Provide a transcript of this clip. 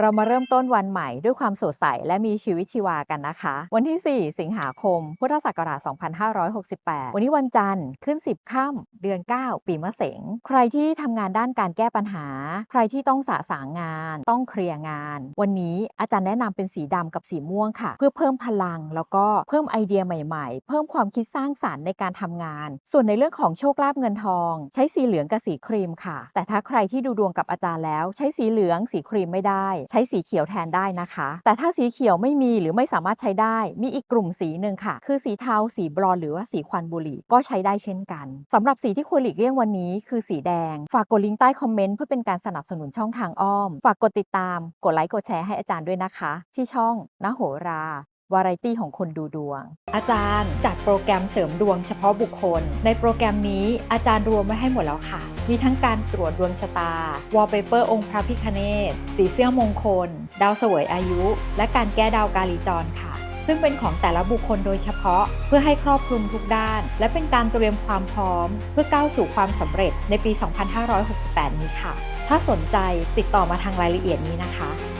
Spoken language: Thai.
เรามาเริ่มต้นวันใหม่ด้วยความสดใสและมีชีวิตชีวากันนะคะ วันที่ 4 สิงหาคม พุทธศักราช 2568 วันนี้วันจันทร์ขึ้น 10 ค่ำเดือน 9 ปีมะเสง ใครที่ทำงานด้านการแก้ปัญหา ใครที่ต้องสะสางงาน ต้องเคลียร์งาน วันนี้อาจารย์แนะนำเป็นสีดำกับสีม่วงค่ะ เพื่อเพิ่มพลังแล้วก็เพิ่มไอเดียใหม่ๆ เพิ่มความคิดสร้างสรรค์ในการทำงาน ส่วนในเรื่องของโชคลาภเงินทอง ใช้สีเหลืองกับสีครีมค่ะ แต่ถ้าใครที่ดูดวงกับอาจารย์แล้ว ใช้สีเหลืองสีครีมไม่ได้ใช้สีเขียวแทนได้นะคะ แต่ถ้าสีเขียวไม่มีหรือไม่สามารถใช้ได้ มีอีกกลุ่มสีหนึ่งค่ะ คือสีเทา สีบรอนหรือว่าสีควันบุหรี่ก็ใช้ได้เช่นกันสำหรับสีที่ควรหลีกเลี่ยงวันนี้ คือสีแดง ฝากกดลิงก์ใต้คอมเมนต์เพื่อเป็นการสนับสนุนช่องทางอ้อม ฝากกดติดตาม กดไลค์ กดแชร์ให้อาจารย์ด้วยนะคะ ที่ช่องนโหรา วาไรตี้ของคนดูดวง อาจารย์จัดโปรแกรมเสริมดวงเฉพาะบุคคล ในโปรแกรมนี้อาจารย์รวมไว้ให้หมดแล้วค่ะ มีทั้งการตรวจดวงชะตาวอลเปเปอร์องค์พระพิคเนตสีเสื้อมงคล ดาวเสวยอายุ และการแก้ดาวกาลีจรค่ะ ซึ่งเป็นของแต่ละบุคคลโดยเฉพาะ เพื่อให้ครอบคลุมทุกด้าน และเป็นการเตรียมความพร้อม เพื่อก้าวสู่ความสำเร็จในปี 2568 นี้ค่ะ ถ้าสนใจติดต่อมาทางรายละเอียดนี้นะคะ